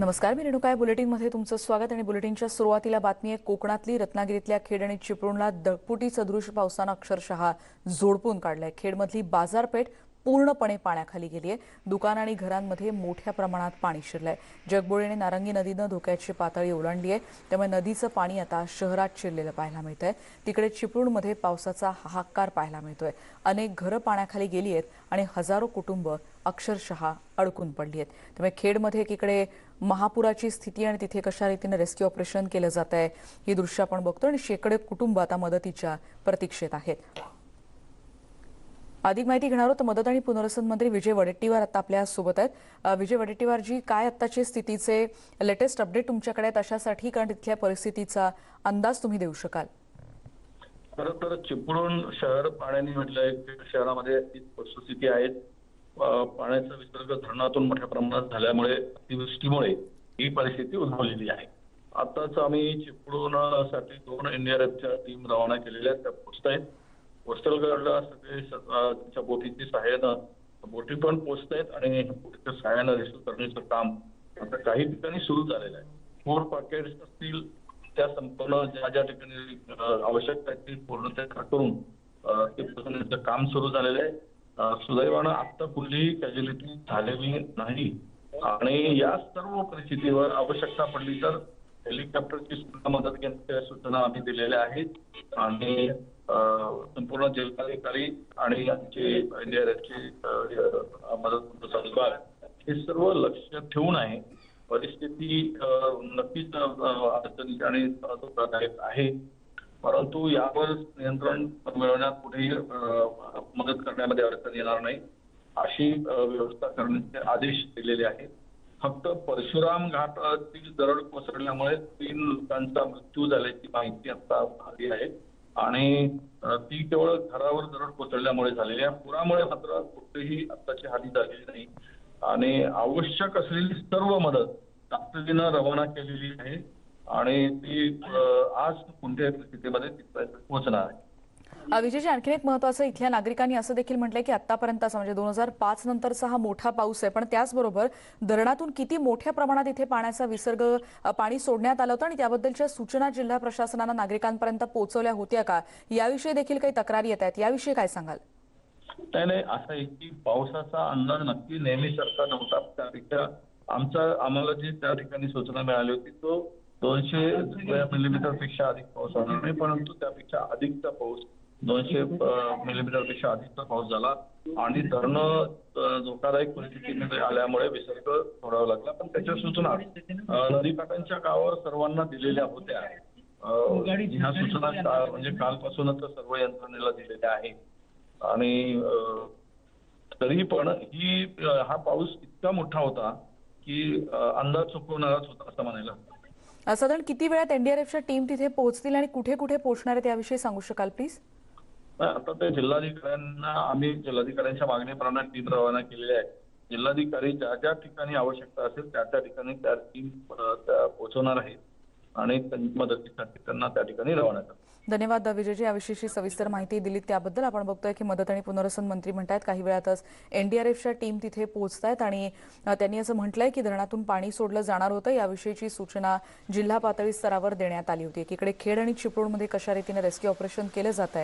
नमस्कार मी रेणुका बुलेटिनमध्ये तुमचं स्वागत आणि बुलेटिनच्या सुरुवातीला बातमी आहे. कोकणातली रत्नागिरीतल्या खेड आणि चिपळूणला दगपुटी सदृश पावसानं अक्षरशः जोडपून काढलंय. खेडमधली बाजारपेठ पूर्णपणे पाण्याखाली गेली आहे दुकान आणि घरांमध्ये मोठ्या प्रमाणात पाणी शिरलंय. जगबोळी आणि नारंगी नदीनं धोक्याची पातळी ओलांडली आहे त्यामुळे नदीचं पाणी आता शहरात शिरलेलं पाहायला मिळत आहे तिकडे चिपळूणमध्ये पावसाचा हाहाकार पाहायला मिळतोय. अनेक घरं पाण्याखाली गेली आहेत आणि हजारो कुटुंब अक्षरशः अडकून पडली आहेत त्यामुळे खेडमध्ये एकीकडे महापुराची स्थिती आणि तिथे कशा रीतीनं रेस्क्यू ऑपरेशन केलं जात आहे ही दृश्य आपण बघतो आणि शेकडे कुटुंब आता मदतीच्या प्रतीक्षेत आहेत. अधिक माहिती घेणार आहोत. मदत आणि पुनर्वसन मंत्री विजय वडेट्टीवार आता आपल्यासोबत आहेत. विजय वडेट्टीवारजी काय आत्ताचे स्थितीचे लेटेस्ट अपडेट तुमच्याकडे आहेत अशासाठी? कारण तिथल्या परिस्थितीचा अंदाज तुम्ही देऊ शकाल. खरं तर चिपळूण शहर पाण्याने म्हटलंय शहरामध्ये वस्तुस्थिती आहे. पाण्याचा विसर्ग धरणातून मोठ्या प्रमाणात झाल्यामुळे अतिवृष्टीमुळे ही परिस्थिती उद्भवलेली आहे. आताच आम्ही चिपळूणसाठी दोन एनडीआरएफच्या टीम रवाना केलेल्या आहेत. त्या पोचत आहेत. कोस्टल गार्डला सगळे त्यांच्या बोटीची सहाय्यानं बोटी पण पोहोचत आहेत आणि बोटीच्या सहाय्यानं रेस्क्यू करण्याचं काम आता काही ठिकाणी सुरू झालेलं आहे. फोर पॅकेट्स असतील त्या संपूर्ण ज्या ज्या ठिकाणी अं, आवश्यकता ती पूर्णतः करून ते पोहोचवण्याचं काम सुरू झालेलं आहे. सुदैवानं आता कुठलीही कॅज्युलिटी झालेली नाही. आणि या सर्व परिस्थितीवर आवश्यकता पडली तर हेलिकॉप्टरची सुद्धा मदत घेण्याच्या सूचना आम्ही दिलेल्या आहेत. आणि संपूर्ण जिल्हाधिकारी आणि आमचे एनडीआरएफचे मदत विभाग हे सर्व लक्ष ठेवून आहे. परिस्थिती नक्कीच अडचणीची आणि धोकादायक आहे. परंतु यावर नियंत्रण मिळवण्यात कुठेही मदत करण्यामध्ये अडचण येणार नाही. अशी व्यवस्था करण्याचे आदेश दिलेले आहेत. फक्त परशुराम घाटातील दरड कोसळल्यामुळे तीन लोकांचा मृत्यू झाल्याची माहिती आता आली आहे. आणि ती केवळ घरावर दरड कोसळल्यामुळे झालेली आहे. पुरामुळे मात्र कुठेही आताची हानी झालेली नाही. आणि आवश्यक असलेली सर्व मदत तातडीनं रवाना केलेली आहे. आणि ती आज कोणत्याही परिस्थितीमध्ये तिथपर्यंत पोहोचणार आहे. विजयजी आणखीन एक महत्वाचं इथल्या नागरिकांनी असं देखील म्हटलंय की आतापर्यंतचा म्हणजे दोन हजार पाच नंतरचा हा मोठा पाऊस आहे. पण त्याचबरोबर धरणातून किती मोठ्या प्रमाणात इथे पाण्याचा विसर्ग पाणी सोडण्यात आलं होतं आणि त्याबद्दलच्या सूचना जिल्हा प्रशासनानं नागरिकांपर्यंत पोहोचवल्या होत्या का? याविषयी देखील काही तक्रारी येत आहेत. याविषयी काय सांगाल? नाही नाही असं आहे की पावसाचा अंदाज नक्की नेहमीसारखा नव्हता. त्यापेक्षा आमचा आम्हाला जी त्या ठिकाणी सूचना मिळाली होती तो दोनशे मिलीमीटरपेक्षा अधिक पाऊस होणार नाही परंतु त्यापेक्षा अधिकचा पाऊस दोनशे मिलीमीटरपेक्षा अधिकचा पाऊस झाला. आणि धरणं धोकादायक परिस्थितीमध्ये आल्यामुळे विसर्ग सोडावा लागला. पण त्याच्या सूचना नदीकाठांच्या गावावर सर्वांना दिलेल्या होत्या. ह्या सूचना म्हणजे कालपासूनच सर्व यंत्रणेला दिलेल्या आहेत. आणि तरी पण ही हा पाऊस इतका मोठा होता की अंदाज चुकवणाराच होता असं म्हणायला साधारण किती वेळात एनडीआरएफच्या टीम तिथे पोहोचतील आणि कुठे कुठे पोहोचणार आहे त्याविषयी सांगू शकाल प्लीज नाही, आता ते जिल्हाधिकाऱ्यांना आम्ही जिल्हाधिकाऱ्यांच्या मागणीप्रमाणे टीम रवाना केलेली आहे जिल्हाधिकारी ज्या ज्या ठिकाणी आवश्यकता असेल त्या त्या ठिकाणी त्या टीम पोहोचवणार आहेत. आणि मदतीसाठी त्यांना त्या ठिकाणी रवाना करतात धन्यवाद विजयजी याविषयीची सविस्तर माहिती दिली त्याबद्दल आपण बघतोय की मदत आणि पुनर्वसन मंत्री म्हणतायत काही वेळातच एनडीआरएफच्या टीम तिथे पोहोचतायत आणि त्यांनी असं म्हटलंय की धरणातून पाणी सोडलं जाणार होतं. याविषयीची सूचना जिल्हा पातळी स्तरावर देण्यात आली होती. एकीकडे खेड आणि चिपळूणमध्ये कशा रीतीने रेस्क्यू ऑपरेशन केलं जात आहे